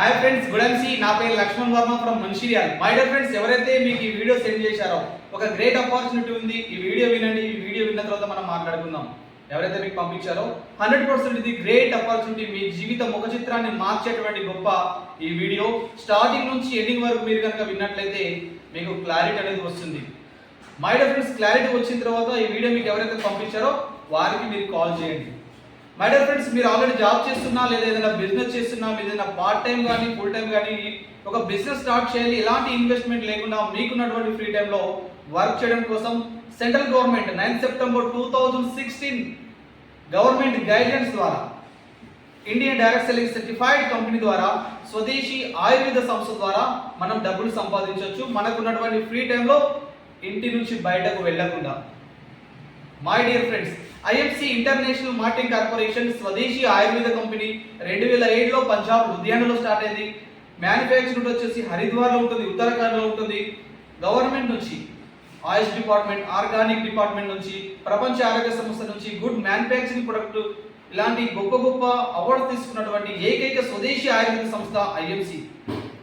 Hi friends good నా పేరు Laxman Varma from Mancherial my dear friends ఎవరైతే మీకు ఈ వీడియో సెండ్ చేశారో ఒక గ్రేట్ ఆపర్చునిటీ ఉంది. ఈ వీడియో వినండి. ఈ వీడియో విన్న తర్వాత మనం మాట్లాడుకుందాం. ఎవరైతే మీకు పంపించారో హండ్రెడ్ పర్సెంట్ ఇది గ్రేట్ ఆపర్చునిటీ మీ జీవిత ముఖ చిత్రాన్ని మార్చేటువంటి గొప్ప ఈ వీడియో స్టార్టింగ్ నుంచి ఎండింగ్ వరకు మీరు కనుక విన్నట్లయితే మీకు క్లారిటీ అనేది వస్తుంది. మై డర్ ఫ్రెండ్స్ క్లారిటీ వచ్చిన తర్వాత ఈ వీడియో మీకు ఎవరైతే పంపించారో వారికి మీరు కాల్ చేయండి. మై డియర్ ఫ్రెండ్స్ మీరు ఆల్రెడీ జాబ్ చేస్తున్నా లేదా ఏదైనా బిజినెస్ చేస్తున్నా ఏదైనా పార్ట్ టైం కానీ ఫుల్ టైం కానీ ఒక బిజినెస్ స్టార్ట్ చేయాలి ఎలాంటి ఇన్వెస్ట్మెంట్ లేకుండా మీకున్నటువంటి ఫ్రీ టైంలో వర్క్ చేయడం కోసం central government ninth September two thousand sixteen government guidelines ద్వారా Indian direct selling certified company ద్వారా స్వదేశీ ఆయుర్వేద సంస్థ ద్వారా మనం డబ్బులు సంపాదించవచ్చు మనకున్నటువంటి ఫ్రీ టైంలో ఇంటి నుంచి బయటకు వెళ్ళకుండా. My dear friends IFC international marketing corporation Swadeshi Ayurved company రెండు వేల ఏడులో పంజాబ్ లుధియానాలో స్టార్ట్ అయింది. మ్యానుఫ్యాక్చరింగ్ వచ్చేసి హరిద్వార్లో ఉంటుంది ఉత్తరాఖండ్లో ఉంటుంది. గవర్నమెంట్ నుంచి ఆయుష్ డిపార్ట్మెంట్ ఆర్గానిక్ డిపార్ట్మెంట్ నుంచి ప్రపంచ ఆరోగ్య సంస్థ నుంచి గుడ్ మ్యానుఫ్యాక్చరింగ్ ప్రొడక్ట్ ఇలాంటి గొప్ప గొప్ప అవార్డు తీసుకున్నటువంటి ఏకైక స్వదేశీ ఆయుర్వేద సంస్థ ఐఎంసి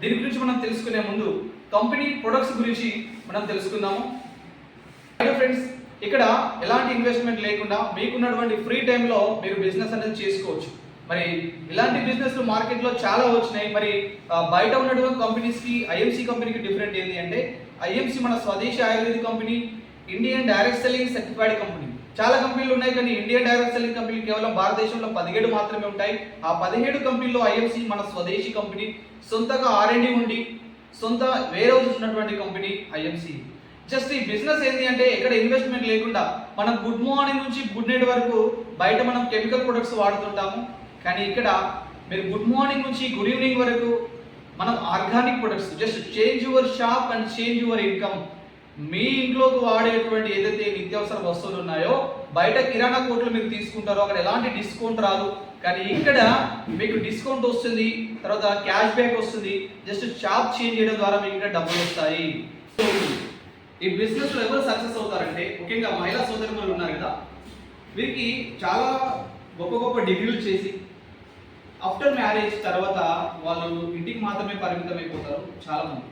దీని గురించి మనం తెలుసుకునే ముందు కంపెనీ ప్రొడక్ట్స్ గురించి మనం తెలుసుకుందాము. ఫ్రెండ్స్ ఇక్కడ ఎలాంటి ఇన్వెస్ట్మెంట్ లేకుండా మీకున్నటువంటి ఫ్రీ టైంలో మీరు బిజినెస్ అనేది చేసుకోవచ్చు. మరి ఇలాంటి బిజినెస్ మార్కెట్లో చాలా వచ్చినాయి. మరి బయట ఉన్నటువంటి కంపెనీస్కి ఐఎంసీ కంపెనీకి డిఫరెంట్ ఏంటి అంటే ఐఎంసీ మన Swadeshi Ayurved company Indian direct selling certified company చాలా కంపెనీలు ఉన్నాయి కానీ ఇండియన్ డైరెక్ట్ సెల్లింగ్ కంపెనీ కేవలం భారతదేశంలో పదిహేడు మాత్రమే ఉంటాయి. ఆ పదిహేడు కంపెనీలో ఐఎంసీ మన స్వదేశీ కంపెనీ సొంతగా ఆర్ఎండి ఉండి సొంత వేరే ఉన్నటువంటి కంపెనీ ఐఎంసీ జస్ట్ ఈ బిజినెస్ ఏంటి అంటే ఎక్కడ ఇన్వెస్ట్మెంట్ లేకుండా మనం గుడ్ మార్నింగ్ నుంచి గుడ్ నైట్ వరకు బయట మనం కెమికల్ ప్రొడక్ట్స్ వాడుతుంటాము. కానీ ఇక్కడ మీరు గుడ్ మార్నింగ్ నుంచి గుడ్ ఈవినింగ్ వరకు మనం organic products just change your shop and change your income మీ ఇంట్లోకి వాడేటువంటి ఏదైతే నిత్యావసర వస్తువులు ఉన్నాయో బయట కిరాణా కోట్లు మీరు తీసుకుంటారో అక్కడ ఎలాంటి డిస్కౌంట్ రాదు. కానీ ఇక్కడ మీకు డిస్కౌంట్ వస్తుంది తర్వాత క్యాష్ బ్యాక్ వస్తుంది. జస్ట్ షాప్ చేంజ్ చేయడం ద్వారా మీకు ఇక్కడ డబ్బులు వస్తాయి. ఈ బిజినెస్లో ఎవరు సక్సెస్ అవుతారంటే ముఖ్యంగా మహిళా సోదరులు ఉన్నారు కదా వీరికి చాలా గొప్ప గొప్ప డిగ్రీలు చేసి ఆఫ్టర్ మ్యారేజ్ తర్వాత వాళ్ళు ఇంటికి మాత్రమే పరిమితం అయిపోతారు చాలా మంది.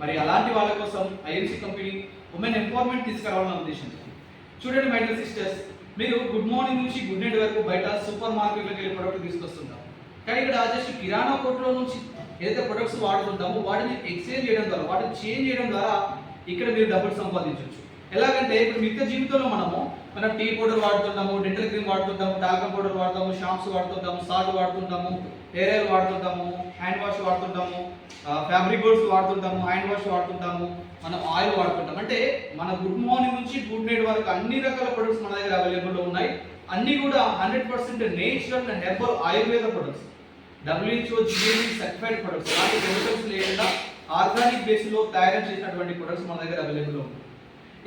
మరి అలాంటి వాళ్ళ కోసం ఐఎన్సీ కంపెనీ ఉమెన్ ఎంపవర్మెంట్ తీసుకురావాలని ఉద్దేశంతో చూడండి మై సిస్టర్స్ మీరు గుడ్ మార్నింగ్ నుంచి గుడ్ నైట్ వరకు బయట సూపర్ మార్కెట్లోకి వెళ్ళి ప్రొడక్ట్ తీసుకొస్తుంటాం కానీ ఇక్కడ జస్ట్ కిరాణా కొట్లో నుంచి ఏదైతే ప్రొడక్ట్స్ వాడుతుంటామో వాటిని ఎక్స్చేంజ్ చేయడం ద్వారా వాటిని చేంజ్ చేయడం ద్వారా ఇక్కడ మీరు డబ్బులు సంపాదించవచ్చు ఎలాగంటే ఇప్పుడు నిత్య జీవితంలో మనము మనం టీ పౌడర్ వాడుతుంటాము డెంటల్ క్రీమ్ వాడుతుంటాము టాల్కమ్ పౌడర్ వాడతాము షాంప్స్ వాడుతుంటాము సాల్ట్ వాడుతుంటాము హెయిర్ ఆయిల్ వాడుతుంటాము హ్యాండ్ వాష్ వాడుతుంటాము ఫ్యాబ్రిక్ బోర్డ్స్ వాడుతుంటాము హ్యాండ్ వాష్ వాడుతుంటాము మనం ఆయిల్ వాడుతుంటాం అంటే మన గుడ్ మార్నింగ్ నుంచి గుడ్ నైట్ వరకు అన్ని రకాల ప్రొడక్ట్స్ మన దగ్గర అవైలబుల్లో ఉన్నాయి. అన్ని కూడా hundred percent natural and herbal ayurveda products WHO GAB certified products అలాంటి కెమికల్స్ లేకుండా ఆర్గానిక్ బేస్లో తయారు చేసినటువంటి ప్రొడక్ట్స్ మన దగ్గర అవైలబుల్ ఉంది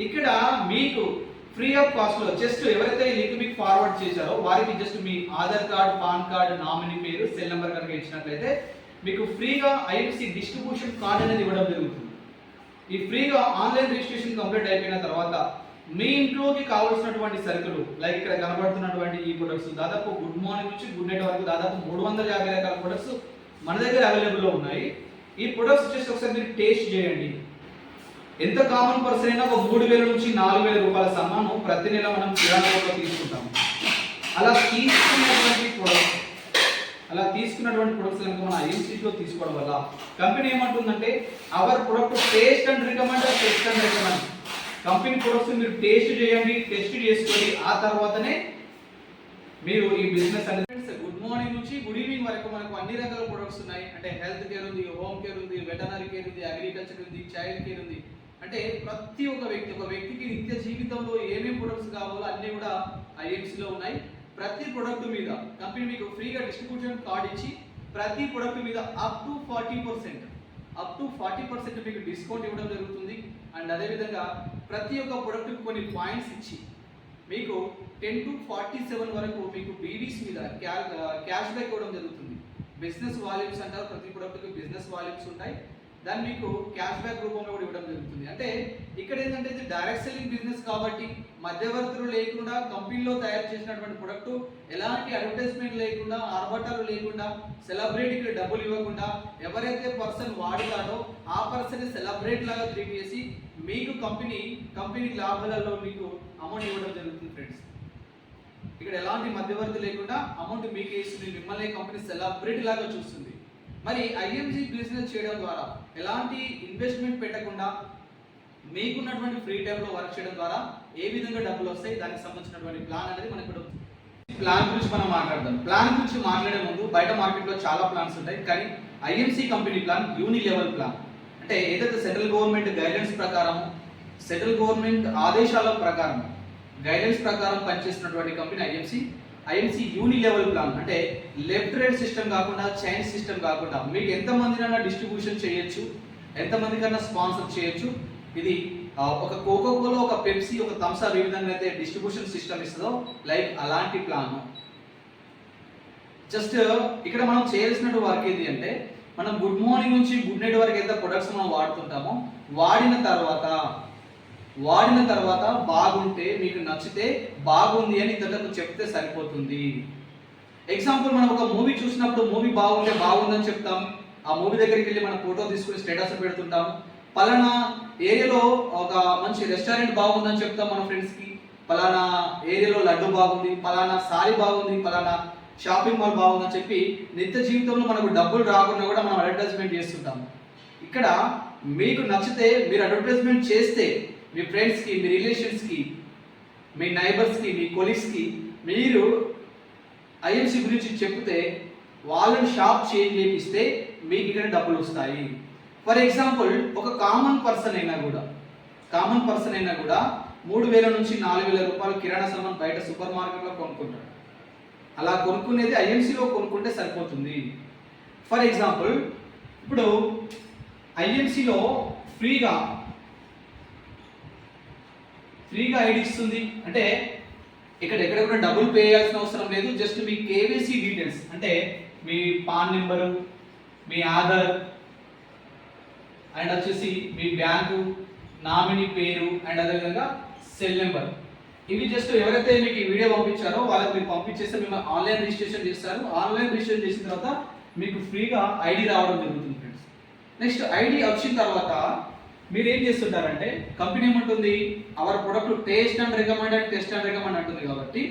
ఇక్కడ మీకు ఫ్రీ ఆఫ్ కాస్ట్లో జస్ట్ ఎవరైతే ఈ లింక్ మీకు ఫార్వర్డ్ చేశారో వారికి జస్ట్ మీ Aadhaar card PAN card nominee పేరు సెల్ నెంబర్ కనుక ఇచ్చినట్లయితే మీకు ఫ్రీగా ఐఎఫ్సి డిస్ట్రిబ్యూషన్ కార్డ్ అనేది ఇవ్వడం జరుగుతుంది. ఈ ఫ్రీగా ఆన్లైన్ రిజిస్ట్రేషన్ కంప్లీట్ అయిపోయిన తర్వాత మీ ఇంట్లోకి కావాల్సినటువంటి సరుకులు లైక్ ఇక్కడ కనబడుతున్నటువంటి ఈ ప్రొడక్ట్స్ దాదాపు గుడ్ మార్నింగ్ నుంచి గుడ్ నైట్ వరకు దాదాపు మూడు వందల యాభై రకాల ప్రొడక్ట్స్ మన దగ్గర అవైలబుల్లో ఉన్నాయి. ఈ ప్రొడక్ట్స్ జస్ట్ ఒకసారి మీరు టేస్ట్ చేయండి. ఎంత కామన్ పర్సన్ అయినా ఒక మూడు వేల నుంచి నాలుగు వేల రూపాయల సామాను ప్రతి నెల మనం కిరాణాలో తీసుకుంటాం. అలా తీసుకున్నటువంటి ప్రొడక్ట్స్ అలా తీసుకున్నటువంటి ప్రొడక్ట్స్ కనుక మన ఐఎంసీలో తీసుకోవడం వల్ల కంపెనీ ఏమంటుందంటే our product taste and recommend test and recommend company products మీరు టేస్ట్ చేయండి టెస్ట్ చేసుకొని ఆ తర్వాతనే మీరు ఈ బిజినెస్ అనేది మార్నింగ్ నుంచి గుడ్ ఈవినింగ్ వరకు మనకు అన్ని రకాల ప్రొడక్ట్స్ ఉన్నాయి. అంటే హెల్త్ కేర్ ఉంది హోమ్ కేర్ ఉంది వెటనరీ కేర్ ఉంది అగ్రికల్చర్ ఉంది చైల్డ్ కేర్ ఉంది. అంటే ప్రతి ఒక్క వ్యక్తి ఒక వ్యక్తికి నిత్య జీవితంలో ఏమేమి ప్రొడక్ట్స్ కావాలో అన్నీ కూడా ఐఎంసీలో ఉన్నాయి. ప్రతి ప్రొడక్ట్ మీద కంపెనీ మీకు ఫ్రీగా డిస్ట్రిబ్యూషన్ కార్డ్ ఇచ్చి ప్రతి ప్రొడక్ట్ మీద up to forty percent up to forty percent మీకు డిస్కౌంట్ ఇవ్వడం జరుగుతుంది. అండ్ అదేవిధంగా ప్రతి ఒక్క ప్రొడక్ట్కి కొన్ని పాయింట్స్ ఇచ్చి మీకు టెన్ టు ఫార్టీ సెవెన్ వరకు మీకు బీడీస్ మీద క్యాష్ బ్యాక్ ఇవ్వడం జరుగుతుంది. బిజినెస్ వాల్యూమ్స్ అంటారు ప్రతి ప్రొడక్ట్కి బిజినెస్ వాల్యూమ్స్ ఉంటాయి. దాన్ని మీకు క్యాష్ బ్యాక్ రూపంలో కూడా ఇవ్వడం జరుగుతుంది. అంటే ఇక్కడ ఏంటంటే ఇది డైరెక్ట్ సెల్లింగ్ బిజినెస్ కాబట్టి మధ్యవర్తులు లేకుండా కంపెనీలో తయారు చేసినటువంటి ప్రొడక్ట్ ఎలాంటి అడ్వర్టైజ్మెంట్ లేకుండా ఆర్భటాలు లేకుండా సెలబ్రిటీకి డబ్బులు ఇవ్వకుండా ఎవరైతే పర్సన్ వాడుతాడో ఆ పర్సన్ సెలబ్రేట్ లాగా ట్రీట్ చేసి మీకు కంపెనీ కంపెనీ లాభాలలో మీకు అమౌంట్ ఇవ్వడం జరుగుతుంది. ఇక్కడ ఎలాంటి మధ్యవర్తి లేకుండా అమౌంట్ మీకే ఇస్తుంది. మిమ్మల్ని కంపెనీ సెలబ్రిటీ లాగా చూస్తుంది. మరి ఐఎంజీ బిజినెస్ చేయడం ద్వారా ఎలాంటి ఇన్వెస్ట్మెంట్ పెట్టకుండా మీకున్నటువంటి ఫ్రీ టైంలో వర్క్ చేయడం ద్వారా ఏ విధంగా డబ్బులు వస్తాయి? దానికి సంబంధించినటువంటి ప్లాన్ అనేది మనకు ఇప్పుడు ప్లాన్ గురించి మనం మాట్లాడదాం. ప్లాన్ గురించి మాట్లాడే ముందు బయట మార్కెట్లో చాలా ప్లాన్స్ ఉంటాయి. కానీ IMC company plan uni level plan అంటే ఏదైతే సెంట్రల్ గవర్నమెంట్ గైడెన్స్ ప్రకారం సెంట్రల్ గవర్నమెంట్ ఆదేశాల ప్రకారం గైడెన్స్ ప్రకారం పనిచేస్తున్నటువంటి company IMC IMC uni level plan. అంటే లెఫ్ట్ రైట్ సిస్టమ్ కాకుండా చైన్ సిస్టమ్ కాకుండా మీకు ఎంతమందినైనా డిస్ట్రిబ్యూషన్ చేయొచ్చు ఎంతమందికైనా స్పాన్సర్ చేయొచ్చు. ఇది ఒక కోకో కోలో ఒక పెప్సీ ఒక థమ్సప్ ఏ విధంగా అయితే డిస్ట్రిబ్యూషన్ సిస్టమ్ ఇస్తుందో లైక్ అలాంటి ప్లాన్. జస్ట్ ఇక్కడ మనం చేయాల్సినటువంటి వర్క్ ఏంటి అంటే మనం గుడ్ మార్నింగ్ నుంచి గుడ్ నైట్ వరకు ఎంత ప్రొడక్ట్స్ మనం వాడుతుంటామో వాడిన తర్వాత వాడిన తర్వాత బాగుంటే మీకు నచ్చితే బాగుంది అని ఇతరులకు చెప్తే సరిపోతుంది. ఎగ్జాంపుల్ మనం ఒక మూవీ చూసినప్పుడు మూవీ బాగుంటే బాగుందని చెప్తాం. ఆ మూవీ దగ్గరికి వెళ్ళి మన ఫోటో తీసుకుని స్టేటస్ పెడుతుంటాం. పలానా ఏరియాలో ఒక మంచి రెస్టారెంట్ బాగుందని చెప్తాం మన ఫ్రెండ్స్కి పలానా ఏరియాలో లడ్డు బాగుంది పలానా సారీ బాగుంది పలానా షాపింగ్ మాల్ బాగుందని చెప్పి నిత్య జీవితంలో మనకు డబ్బులు రాకుండా కూడా మనం అడ్వర్టైజ్మెంట్ చేస్తుంటాం. ఇక్కడ మీకు నచ్చితే మీరు అడ్వర్టైజ్మెంట్ చేస్తే మీ ఫ్రెండ్స్కి మీ రిలేషన్స్కి మీ నైబర్స్కి మీ కొలీగ్స్కి మీరు ఐఎంసీ గురించి చెప్తే వాళ్ళని షాప్ చేంజ్ చేపిస్తే మీకు ఇక్కడ డబ్బులు వస్తాయి. ఫర్ ఎగ్జాంపుల్ ఒక కామన్ పర్సన్ అయినా కూడా కామన్ పర్సన్ అయినా కూడా మూడు వేల నుంచి నాలుగు వేల రూపాయలు కిరాణా సామాన్ బయట సూపర్ మార్కెట్లో కొనుక్కుంటాడు. అలా కొనుక్కునేది ఐఎంసీలో కొనుక్కుంటే సరిపోతుంది. ఫర్ ఎగ్జాంపుల్ ఇప్పుడు ఐఎంసీలో ఫ్రీగా ఫ్రీగా ఐడి ఇస్తుంది. అంటే ఇక్కడ ఎక్కడ కూడా డబ్బులు పే చేయాల్సిన అవసరం లేదు. జస్ట్ మీ కేవైసీ డీటెయిల్స్ అంటే మీ పాన్ నెంబరు మీ ఆధార్ అండ్ వచ్చేసి మీ బ్యాంకు నామినీ పేరు అండ్ అదేవిధంగా సెల్ నెంబర్. ఇవి జస్ట్ ఎవరైతే మీకు ఈ వీడియో పంపించారో వాళ్ళకి మీరు పంపించేస్తే మేము ఆన్లైన్ రిజిస్ట్రేషన్ చేస్తారు. ఆన్లైన్ రిజిస్ట్రేషన్ చేసిన తర్వాత మీకు ఫ్రీగా ఐడి రావడం జరుగుతుంది ఫ్రెండ్స్. నెక్స్ట్ ఐడి వచ్చిన తర్వాత మీరు ఏం చేస్తుంటారంటే కంపెనీ ఏమంటుంది? Our product taste and recommended test and recommend అంటుంది కాబట్టి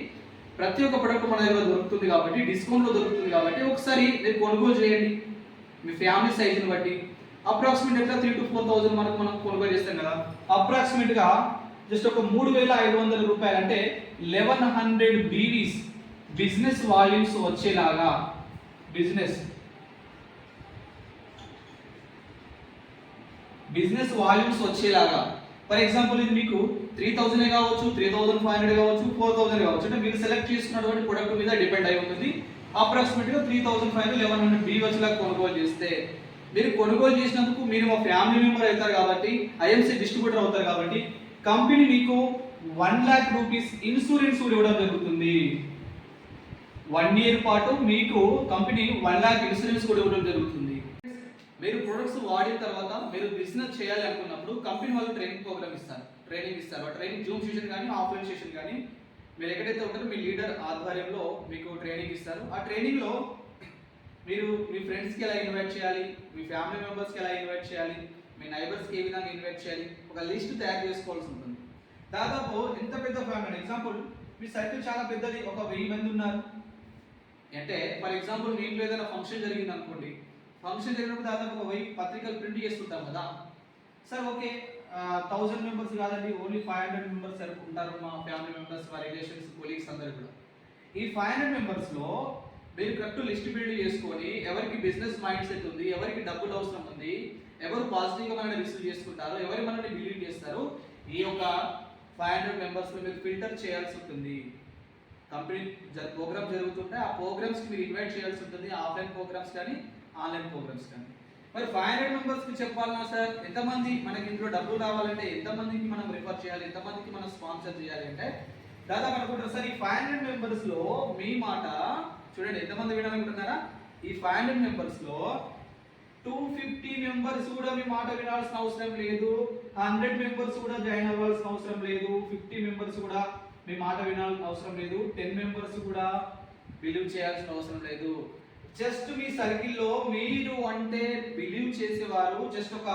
ప్రతి ఒక్క ప్రొడక్ట్ మన దగ్గర దొరుకుతుంది కాబట్టి డిస్కౌంట్లో దొరుకుతుంది కాబట్టి ఒకసారి మీరు కొనుగోలు చేయండి. మీ ఫ్యామిలీ సైజుని బట్టి. అప్రాక్సిమేట్ ఎట్లా? త్రీ టు ఫోర్ థౌసండ్ మనకు మనం కొనుగోలు చేస్తాం కదా. అప్రాక్సిమేట్గా జస్ట్ ఒక మూడు వేల ఐదు వందల రూపాయలు అంటే eleven hundred BVs business volumes వచ్చేలాగా. బిజినెస్ బిజినెస్ వాల్యూమ్స్ వచ్చేలాగా. ఫర్ ఎగ్జాంపుల్ ఇది మీకు త్రీ థౌసండ్ కావచ్చు త్రీ థౌసండ్ ఫైవ్ హండ్రెడ్ కావచ్చు ఫోర్ థౌసండ్ కావచ్చు. అంటే మీరు సెలెక్ట్ చేసుకున్నటువంటి ప్రొడక్ట్ మీద డిపెండ్ అయి ఉంటుంది. అప్రాక్సిమేట్గా three thousand five hundred eleven hundred B వచ్చేలాగా కొనుగోలు చేస్తే మీరు కొనుగోలు చేసినందుకు మీరు మా ఫ్యామిలీ మెంబర్ అవుతారు కాబట్టి ఐఎంసీ డిస్ట్రిబ్యూటర్ అవుతారు కాబట్టి కంపెనీ మీకు వన్ లాక్ రూపీస్ ఇన్సూరెన్స్ కూడా ఇవ్వడం జరుగుతుంది. వన్ ఇయర్ పాటు మీకు కంపెనీ వన్ లాక్ ఇన్సూరెన్స్ కూడా ఇవ్వడం జరుగుతుంది. మీరు ప్రొడక్ట్స్ వాడిన తర్వాత మీరు బిజినెస్ చేయాలి అనుకున్నప్పుడు కంపెనీ వాళ్ళు ట్రైనింగ్ ప్రోగ్రామ్ ఇస్తారు. ట్రైనింగ్ ఇస్తారు. ఆ ట్రైనింగ్ జూమ్ సెషన్ కానీ ఆఫ్లైన్ సెషన్ కానీ మీరు ఎక్కడైతే ఉంటారో మీ లీడర్ ఆధ్వర్యంలో మీకు ట్రైనింగ్ ఇస్తారు. ఆ ట్రైనింగ్లో మీరు మీ ఫ్రెండ్స్కి ఎలా ఇన్వైట్ చేయాలి? మీ ఫ్యామిలీ మెంబర్స్కి ఎలా ఇన్వైట్ చేయాలి? మీ నైబర్స్కి ఏ విధంగా ఇన్వైట్ చేయాలి? ఒక లిస్ట్ తయారు చేసుకోవాల్సి ఉంటుంది. దాదాపు ఎంత పెద్ద ఫ్యామిలీ ఎగ్జాంపుల్ మీ సర్కిల్ చాలా పెద్దది. ఒక వెయ్యి మంది ఉన్నారు. అంటే ఫర్ ఎగ్జాంపుల్ మీ ఇంట్లో ఏదైనా ఫంక్షన్ జరిగింది అనుకోండి ఫంక్షన్ జరిగినప్పుడు దాదాపు పోయి వెయ్యి పత్రికలు ప్రింట్ చేస్తుంటాం కదా. సార్ ఓకే థౌజండ్ మెంబర్స్ కాదండి ఓన్లీ ఫైవ్ హండ్రెడ్ మెంబర్స్ ఉంటారు మా ఫ్యామిలీ మెంబర్స్ మా రిలేషన్స్ కొలీగ్స్ అందరు కూడా. ఈ ఫైవ్ హండ్రెడ్ మెంబర్స్లో మీరు కరెక్ట్ లిస్ట్ బిల్డ్ చేసుకొని ఎవరికి బిజినెస్ మైండ్ సెట్ ఉంది ఎవరికి డబ్బులు అవసరం ఉంది ఎవరు పాజిటివ్గా మనల్ని రిసీవ్ చేసుకుంటారు ఎవరు మనల్ని బిలీవ్ చేస్తారు ఈ యొక్క ఫైవ్ హండ్రెడ్ మెంబర్స్లో మీరు ఫిల్టర్ చేయాల్సి ఉంటుంది. కంపెనీ ప్రోగ్రామ్ జరుగుతుంటే ఆ ప్రోగ్రామ్స్కి మీరు ఇన్వైట్ చేయాల్సి ఉంటుంది ఆఫ్లైన్ ప్రోగ్రామ్స్ కానీ ఆన్లైన్ ప్రోగ్రామ్స్ కానీ. మరి ఫైవ్ హండ్రెడ్ మెంబర్స్కి చెప్పాలన్నా సార్ ఎంతమంది మనకి ఇంట్లో డబ్బులు రావాలంటే ఎంతమందికి మనం రిఫర్ చేయాలి ఎంతమందికి మనం స్పాన్సర్ చేయాలి అంటే దాదాపు అనుకుంటారు. సార్ ఈ ఫైవ్ హండ్రెడ్ మెంబర్స్లో మీ మాట చూడండి ఎంతమంది వినాలనుకుంటున్నారా ఈ ఫైవ్ హండ్రెడ్ మెంబర్స్లో టూ ఫిఫ్టీ మెంబర్స్ కూడా మీ మాట వినాల్సిన అవసరం లేదు. హండ్రెడ్ మెంబర్స్ కూడా జాయిన్ అవ్వాల్సిన అవసరం లేదు. ఫిఫ్టీ మెంబర్స్ కూడా మీ మాట వినాల్సిన అవసరం లేదు. టెన్ మెంబర్స్ కూడా బిలీవ్ చేయాల్సిన అవసరం లేదు. జస్ట్ మీ సర్కిల్లో మీరు అంటే బిలీవ్ చేసేవారు జస్ట్ ఒక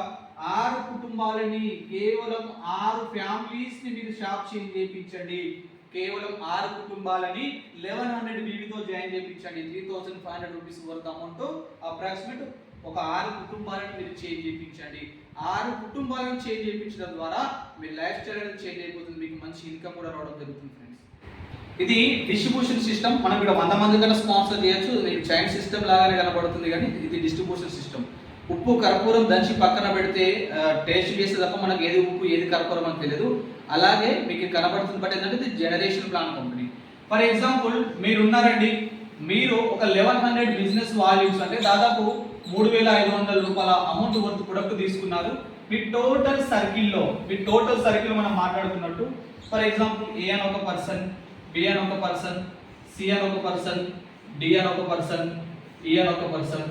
ఆరు కుటుంబాలని కేవలం ఆరు ఫ్యామిలీస్ని మీరు షాప్ చేంజ్ చేయించండి. కేవలం ఆరు కుటుంబాలని లెవెన్ హండ్రెడ్ బీబీతో జాయిన్ చేయించండి. Three thousand five hundred rupees worth amount approximate ఒక ఆరు కుటుంబాలను మీరు చేంజ్ చేయించండి. ఆరు కుటుంబాలను చేంజ్ చేయించడం ద్వారా మీ లైఫ్ స్టైల్ అనేది చేంజ్ అయిపోతుంది. మీకు మంచి ఇన్కమ్ కూడా రావడం జరుగుతుంది ఇది డిస్ట్రిబ్యూషన్ సిస్టమ్ మనం ఇక్కడ వంద మంది కన్నా స్పాన్సర్ చేయొచ్చు. మీకు చైన్ సిస్టమ్ లాగానే కనబడుతుంది కానీ ఇది డిస్ట్రిబ్యూషన్ సిస్టమ్ ఉప్పు కర్పూరం దంచి పక్కన పెడితే టేస్ట్ చేసే తప్ప మనకి ఏది ఉప్పు ఏది కర్పూరం అని తెలియదు. అలాగే మీకు కనబడుతుంది బట్ ఏంటంటే ఇది generation plan company for example మీరు ఉన్నారండి మీరు ఒక లెవెన్ హండ్రెడ్ బిజినెస్ వాల్యూస్ అంటే దాదాపు మూడు వేల ఐదు వందల రూపాయల అమౌంట్ వర్త్ ప్రొడక్ట్ తీసుకున్నారు. మీ టోటల్ సర్కిల్లో మీ టోటల్ సర్కిల్ మనం మాట్లాడుతున్నట్టు ఫర్ ఎగ్జాంపుల్ ఏ అని ఒక పర్సన్ బి అని ఒక పర్సన్ సి అని ఒక పర్సన్ డి అని ఒక పర్సన్ ఈ e అని ఒక పర్సన్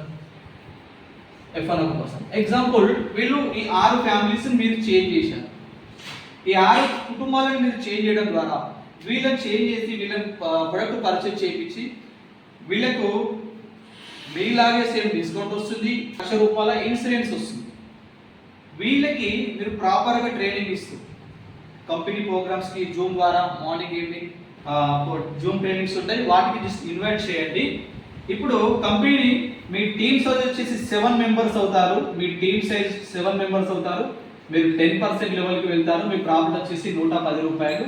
ఎఫ్ అని ఒక పర్సన్ ఎగ్జాంపుల్ వీళ్ళు ఈ ఆరు ఫ్యామిలీస్ మీరు చేంజ్ చేశారు. ఈ ఆరు కుటుంబాలను మీరు చేంజ్ చేయడం ద్వారా వీళ్ళని చేంజ్ చేసి వీళ్ళని ప్రొడక్ట్ పర్చేజ్ చేయించి వీళ్ళకు మీలాగే సేమ్ డిస్కౌంట్ వస్తుంది లక్ష రూపాయల ఇన్సూరెన్స్ వస్తుంది. వీళ్ళకి మీరు ప్రాపర్గా ట్రైనింగ్ ఇస్తుంది. కంపెనీ ప్రోగ్రామ్స్కి జూమ్ ద్వారా మార్నింగ్ ఈవినింగ్ జూమ్ ట్రైనింగ్స్ ఉంటాయి వాటికి జస్ట్ ఇన్వైట్ చేయండి. ఇప్పుడు కంపెనీ మీ టీమ్ సైజ్ వచ్చేసి సెవెన్ మెంబర్స్ అవుతారు. మీ టీమ్ సైజ్ సెవెన్ మెంబర్స్ అవుతారు. మీరు టెన్ పర్సెంట్ లెవెల్కి వెళ్తారు. మీ ప్రాఫిట్ వచ్చేసి నూట పది రూపాయలు.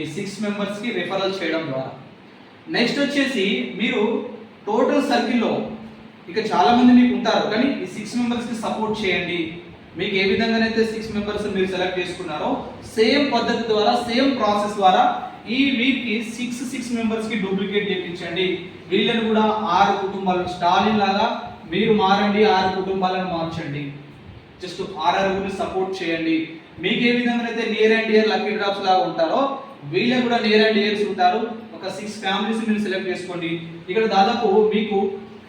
ఈ సిక్స్ మెంబర్స్కి రిఫరల్ చేయడం ద్వారా. నెక్స్ట్ వచ్చేసి మీరు టోటల్ సర్కిల్లో ఇక చాలామంది మీకు ఉంటారు కానీ ఈ సిక్స్ మెంబర్స్కి సపోర్ట్ చేయండి. మీకు ఏ విధంగానైతే సిక్స్ మెంబర్స్ మీరు సెలెక్ట్ చేసుకున్నారో సేమ్ పద్ధతి ద్వారా సేమ్ ప్రాసెస్ ద్వారా ఈ వీక్కి సిక్స్ సిక్స్ మెంబర్స్కి డూప్లికేట్ చేయించండి వీళ్ళని కూడా ఆరు కుటుంబాలను స్టాలిన్ లాగా మీరు మారండి ఆరు కుటుంబాలను మార్చండి. జస్ట్ ఆర్ఆర్ని సపోర్ట్ చేయండి. మీకు ఏ విధంగా అయితే near and year lucky drops లాగా ఉంటారో వీళ్ళకి కూడా నియర్ అండ్ ఇయర్స్ ఉంటారు. ఒక సిక్స్ ఫ్యామిలీస్ మీరు సెలెక్ట్ చేసుకోండి. ఇక్కడ దాదాపు మీకు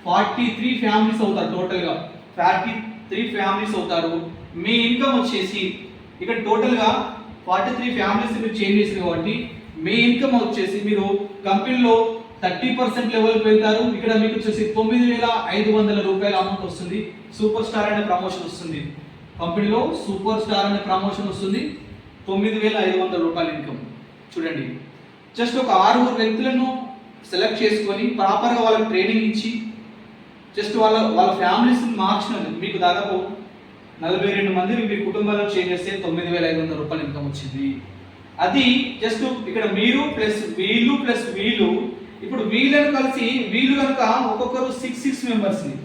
ఫార్టీ త్రీ ఫ్యామిలీస్ అవుతారు టోటల్గా ఫార్టీ త్రీ ఫ్యామిలీస్ అవుతారు. మీ ఇన్కమ్ వచ్చేసి ఇక్కడ టోటల్గా ఫార్టీ త్రీ ఫ్యామిలీస్ మీరు చేంజ్ చేసింది కాబట్టి మీ ఇన్కమ్ వచ్చేసి మీరు కంపెనీలో థర్టీ పర్సెంట్ లెవెల్కి వెళ్తారు ఇక్కడ మీకు వచ్చేసి తొమ్మిది వేల ఐదు వందల రూపాయల అమౌంట్ వస్తుంది. సూపర్ స్టార్ అనే ప్రమోషన్ వస్తుంది. కంపెనీలో సూపర్ స్టార్ అనే ప్రమోషన్ వస్తుంది. తొమ్మిది వేల ఐదు వందల రూపాయల ఇన్కమ్ చూడండి. జస్ట్ ఒక ఆరుగురు వ్యక్తులను సెలెక్ట్ చేసుకొని ప్రాపర్గా వాళ్ళకి ట్రైనింగ్ ఇచ్చి జస్ట్ వాళ్ళ వాళ్ళ ఫ్యామిలీస్ మార్చినది మీకు దాదాపు నలభై రెండు మంది మీ కుటుంబాలను చేంజ్ చేస్తే తొమ్మిది వేల ఐదు వందల రూపాయలు ఇన్కమ్ వచ్చింది. అది జస్ట్ ఇక్కడ మీరు ప్లస్ వీళ్ళు ప్లస్ వీళ్ళు ఇప్పుడు వీళ్ళని కలిసి వీళ్ళు కనుక ఒక్కొక్కరు సిక్స్ సిక్స్ మెంబర్స్ని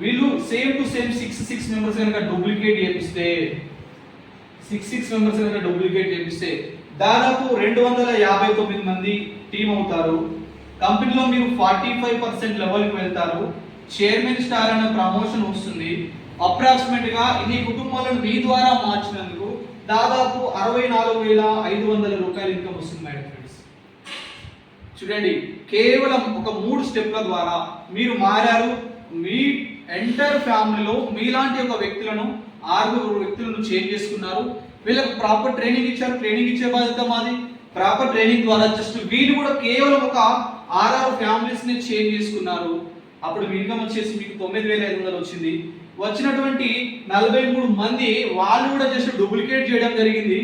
వీళ్ళు same to same six six members కనుక డూప్లికేట్ చేపిస్తే సిక్స్ సిక్స్ మెంబర్స్ కనుక డూప్లికేట్ చేపిస్తే దాదాపు రెండు వందల యాభై తొమ్మిది మంది టీం అవుతారు. కంపెనీలో మీరు ఫార్టీ ఫైవ్ పర్సెంట్ లెవెల్కి వెళ్తారు. చైర్మన్ స్టార్ అనే ప్రమోషన్ వస్తుంది. అప్రాక్సిమేట్గా ఇన్ని కుటుంబాలను మీ ద్వారా మార్చినందుకు దాదాపు అరవై నాలుగు వేల ఐదు వందల రూపాయల ఇన్కమ్ వస్తుంది మేడం ఫ్రెండ్స్ చూడండి కేవలం ఒక మూడు స్టెప్ల ద్వారా మీరు మారారు. మీ ఎంటర్ ఫ్యామిలీలో మీలాంటి ఒక వ్యక్తులను ఆరుగురు వ్యక్తులను చేంజ్ చేసుకున్నారు. వీళ్ళకి ప్రాపర్ ట్రైనింగ్ ఇచ్చారు ట్రైనింగ్ ఇచ్చే బాధ్యత మాది. ప్రాపర్ ట్రైనింగ్ ద్వారా జస్ట్ వీళ్ళు కూడా కేవలం ఒక ఆరారు ఫ్యామిలీస్ని చేంజ్ చేసుకున్నారు. అప్పుడు మీ ఇన్కమ్ వచ్చేసి మీకు తొమ్మిది వేల ఐదు వందలు వచ్చింది. వచ్చినటువంటి నలభై మూడు మంది వాళ్ళు కూడా జస్ట్ డూప్లికేట్ చేయడం జరిగింది.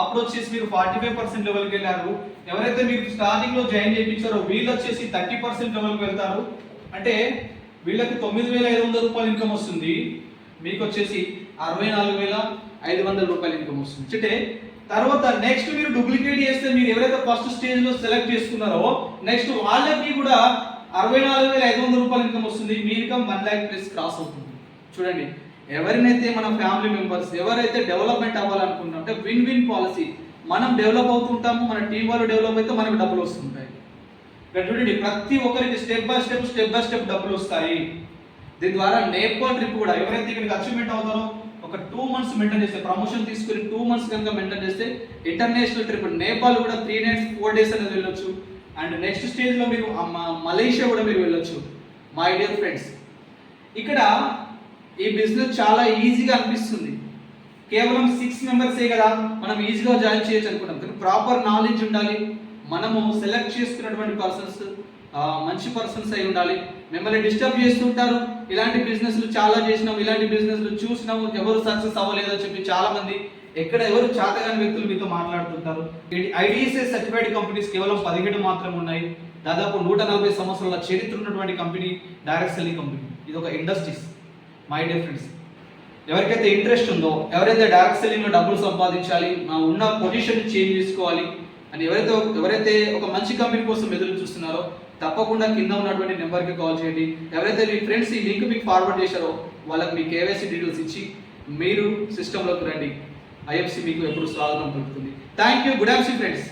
అప్పుడు వచ్చేసి మీరు ఫార్టీ ఫైవ్ పర్సెంట్ లెవెల్కి వెళ్ళారు. ఎవరైతే మీరు స్టార్టింగ్లో జాయిన్ చేయించారో వీళ్ళు వచ్చేసి థర్టీ పర్సెంట్ లెవెల్కి వెళ్తారు. అంటే వీళ్ళకి తొమ్మిది వేల ఐదు వందల రూపాయలు ఇన్కమ్ వస్తుంది. మీకు వచ్చేసి అరవై నాలుగు వేల ఐదు వందల రూపాయలు ఇన్కమ్ వస్తుంది. అంటే తర్వాత నెక్స్ట్ మీరు డూప్లికేట్ చేస్తే మీరు ఎవరైతే ఫస్ట్ స్టేజ్లో సెలెక్ట్ చేసుకున్నారో నెక్స్ట్ వాళ్ళకి కూడా అరవై నాలుగు వేల ఐదు వందల రూపాయలు ఇన్కమ్ వస్తుంది. మీ income one lakh plus cross అవుతుంది. చూడండి ఎవరినైతే మన ఫ్యామిలీ మెంబర్స్ ఎవరైతే డెవలప్మెంట్ అవ్వాలనుకుంటున్నాం అంటే విన్ విన్ పాలసీ మనం డెవలప్ అవుతుంటాము మన టీం వాళ్ళు డెవలప్ అయితే మనకు డబ్బులు వస్తుంటాయి. ఇక్కడ చూడండి ప్రతి ఒక్కరికి step by step step by step డబ్బులు వస్తాయి. దీని ద్వారా నేపాల్ ట్రిప్ కూడా ఎవరైతే ఇక్కడికి అచీవ్మెంట్ అవుతారో ఒక టూ మంత్స్ మెయింటైన్ చేస్తే ప్రమోషన్ తీసుకుని టూ మంత్స్ కనుక మెయింటైన్ చేస్తే ఇంటర్నేషనల్ ట్రిప్ నేపాల్ కూడా త్రీ నైట్స్ ఫోర్ డేస్ అనేది వెళ్ళొచ్చు. అండ్ నెక్స్ట్ స్టేజ్లో మీరు మలేషియా కూడా మీరు వెళ్ళొచ్చు మై డియర్ ఫ్రెండ్స్ ఇక్కడ ఈ బిజినెస్ చాలా ఈజీగా అనిపిస్తుంది. కేవలం సిక్స్ మెంబర్సే కదా మనం ఈజీగా జాయిన్ చేయొచ్చు అనుకున్నాం కానీ ప్రాపర్ నాలెడ్జ్ ఉండాలి. మనము సెలెక్ట్ చేసుకున్నటువంటి పర్సన్స్ మంచి పర్సన్స్ అయి ఉండాలి. మిమ్మల్ని డిస్టర్బ్ చేస్తుంటారు ఇలాంటి బిజినెస్లు చాలా చేసినాం ఇలాంటి బిజినెస్లు చూసినాము ఎవరు సక్సెస్ అవ్వలేదో చెప్పి చాలా మంది ఎక్కడ ఎవరు చాతగాని వ్యక్తులు మీతో మాట్లాడుతుంటారు. ఐడిఎస్ఎస్ సర్టిఫైడ్ కంపెనీస్ కేవలం పదిహేడు మాత్రం ఉన్నాయి. దాదాపు నూట నలభై సంవత్సరాల చరిత్ర ఉన్నటువంటి కంపెనీ డైరెక్ట్ సెల్లింగ్ కంపెనీ. ఇది ఒక ఇండస్ట్రీస్. మై డియర్ ఫ్రెండ్స్ ఎవరికైతే ఇంట్రెస్ట్ ఉందో ఎవరైతే డైరెక్ట్ సెల్లింగ్లో డబ్బులు సంపాదించాలి మా ఉన్న పొజిషన్ చేంజ్ చేసుకోవాలి అని ఎవరైతే ఎవరైతే ఒక మంచి కంపెనీ కోసం ఎదురు చూస్తున్నారో తప్పకుండా కింద ఉన్నటువంటి నెంబర్కి కాల్ చేయండి. ఎవరైతే మీ ఫ్రెండ్స్ ఈ లింక్ మీకు ఫార్వర్డ్ చేశారో వాళ్ళకి మీ కేవైసీ డీటెయిల్స్ ఇచ్చి మీరు సిస్టంలోకి రండి. ఐఎఫ్సి మీకు ఎప్పుడు స్వాగతం పలుకుతుంది. Thank you good afternoon friends